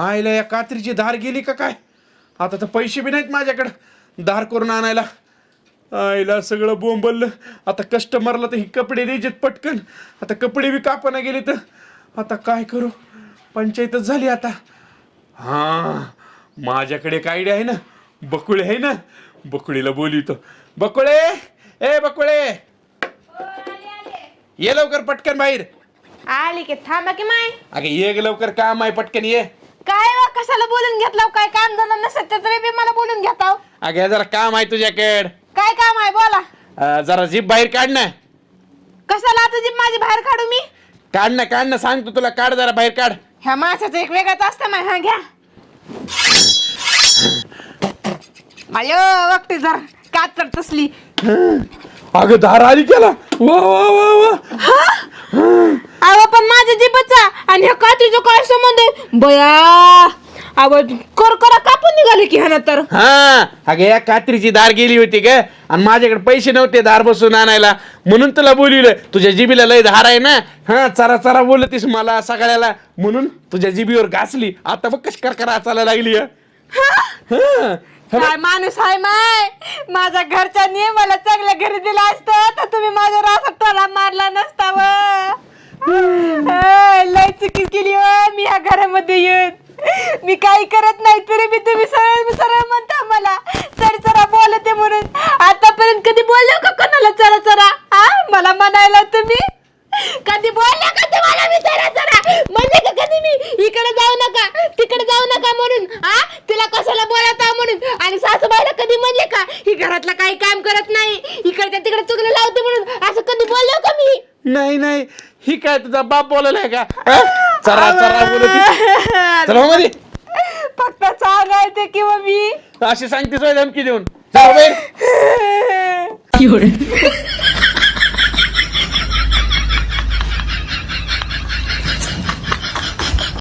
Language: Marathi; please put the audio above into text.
आईला या कात्रीची धार गेली का काय? आता तर पैसे बी नाहीत माझ्याकडं. धार करून आणायला. आईला सगळं बोंबललं. आता कस्टमरला तर ही कपडे द्यायचेत पटकन. आता कपडे बी कापना गेले तर. आता काय करू? पंचायतच झाली आता. हा माझ्याकडे एक आयडिया आहे ना. बकुळे आहे ना. बकुळीला बोलवितो. बकुळे! ए बकुळे! ये लवकर पटकन बाहेर. आली की थांबा की माय. अगे ये ग लवकर काम आहे पटकन ये. काय वा कशाला बोलून घेतला? काय काम झालं नसत तरी बी मला बोलून घेता हो. अगे जरा काम आहे तुझ्याकडे. काय काम आहे? बोला. अं, जरा जीप बाहेर काढ ना. कशाला आता जी माझी बाहेर काढू मी? काढ ना काढ ना सांगतो तुला. काढ जरा बाहेर काढ. ह्या माणसाचं एक वेगळाच असतं माय हा घ्या. अयो वक्ती जर. का तर तसली. अगं धार आली त्याला वा वा वा वा. आणि ह्या कात्रीचं काय संबंध आहे? बया अव कर करा कापून निघाले की ह्यानं तर. हा अगं या कात्रीची दार गेली होती ग. आणि माझ्याकडे पैसे नव्हते दार बसून आणायला. म्हणून तुला बोलविलं तुझ्या जिबीला लय धार आहे ना? हा चरा चरा बोलतीस मला सगळ्याला. म्हणून तुझ्या जिबीवर घासली. आता बघ कशी करकरा चालायला लागली हं. हा. काय माणूस आहे माय? माझ्या घरच्यांनी मला चांगल्या घरी दिलं असतं. तर तुम्ही माझ्या रासात टोला मारला नसता. चुकी केली मी ह्या घरामध्ये येऊन मी काही करत नाही तरी मी तुम्ही सरळ सरळ म्हणता मला चढ चरा बोलते म्हणून. आतापर्यंत कधी बोललो का कोणाला? चरा चरा हा मला म्हणायला तुम्ही? कधी बोलले का तुम्हाला मी? चरा चरा म्हणजे का कधी मी? इकडे जाऊ नका तिकडे जाऊ नका म्हणून. हा तिला कशाला बोलत म्हणून? आणि सासूबाईला कधी म्हणले का? ही घरातलं काही काम करत नाही. इकडच्या तिकडे चुकलं लावते म्हणून. असं नाही नाही. ही काय तुझा बाप बोलायलाय का? हं? चरा चरा बोलत चला हो मध्ये फक्त सांगायचे किंवा मी. अशी सांगतेस होय धमकी देऊन. चला बाहेर.